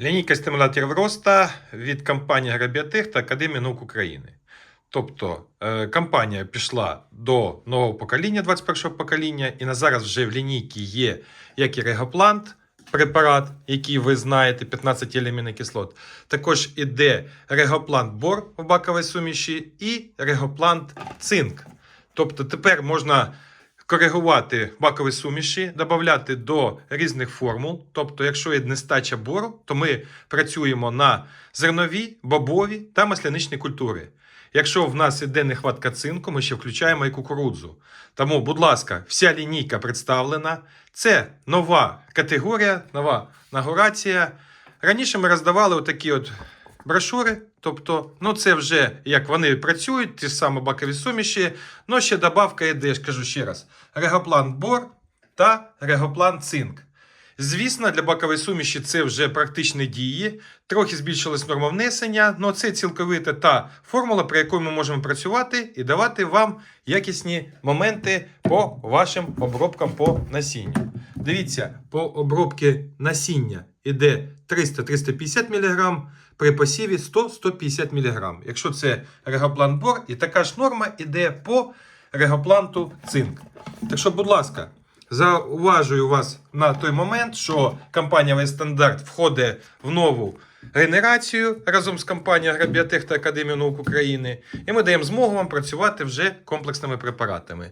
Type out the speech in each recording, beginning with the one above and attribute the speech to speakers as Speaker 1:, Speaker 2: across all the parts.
Speaker 1: Лінійка стимуляторів роста від компанії Грабіотех та Академії наук України. Тобто е, компанія пішла до нового покоління, 21-го покоління, і на зараз вже в лінійці є як і регоплант, препарат, який ви знаєте, 15 елементних кислот. Також іде регоплант бор в баковій суміші і регоплант цинк. Тобто тепер можна коригувати бакові суміші, додати до різних формул. Тобто, якщо є нестача бору, то ми працюємо на зернові, бобові та масляничні культури. Якщо в нас іде нехватка цинку, ми ще включаємо і кукурудзу. Тому, будь ласка, вся лінійка представлена. Це нова категорія, нова нагорація. Раніше ми роздавали отакі от брошури. Тобто, ну це вже як вони працюють, ті ж самі бакові суміші. Ну, ще добавка йде, я ж кажу ще раз: регоплан бор та регоплан цинк. Звісно, для бакової суміші це вже практичні дії. Трохи збільшилась норма внесення, але це цілковита та формула, при якій ми можемо працювати і давати вам якісні моменти по вашим обробкам по насінню. Дивіться, по обробці насіння іде 300-350 мг, при посіві 100-150 мг. Якщо це регоплан бор, і така ж норма іде по регопланту цинк. Так що, будь ласка, зауважую вас на той момент, що компанія Вестандарт входить в нову генерацію разом з компанією Агробіотех та Академією наук України, і ми даємо змогу вам працювати вже комплексними препаратами.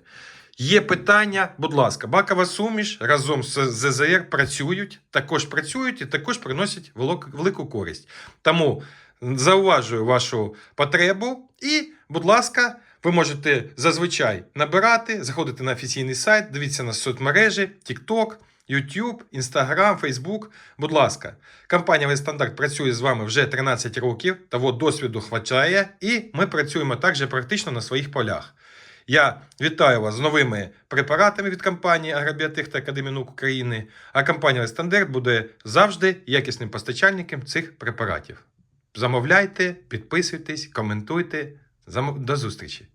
Speaker 1: Є питання, будь ласка, бакова суміш разом з ЗЗР працюють, також працюють і також приносять велику користь. Тому зауважую вашу потребу і, будь ласка, ви можете зазвичай набирати, заходити на офіційний сайт, дивіться на соцмережі, TikTok, YouTube, Instagram, Facebook. Будь ласка, компанія Вестандарт працює з вами вже 13 років, того досвіду хватає, і ми працюємо також практично на своїх полях. Я вітаю вас з новими препаратами від компанії Агробіотех та Академії наук України. А компанія Стандарт буде завжди якісним постачальником цих препаратів. Замовляйте, підписуйтесь, коментуйте. До зустрічі!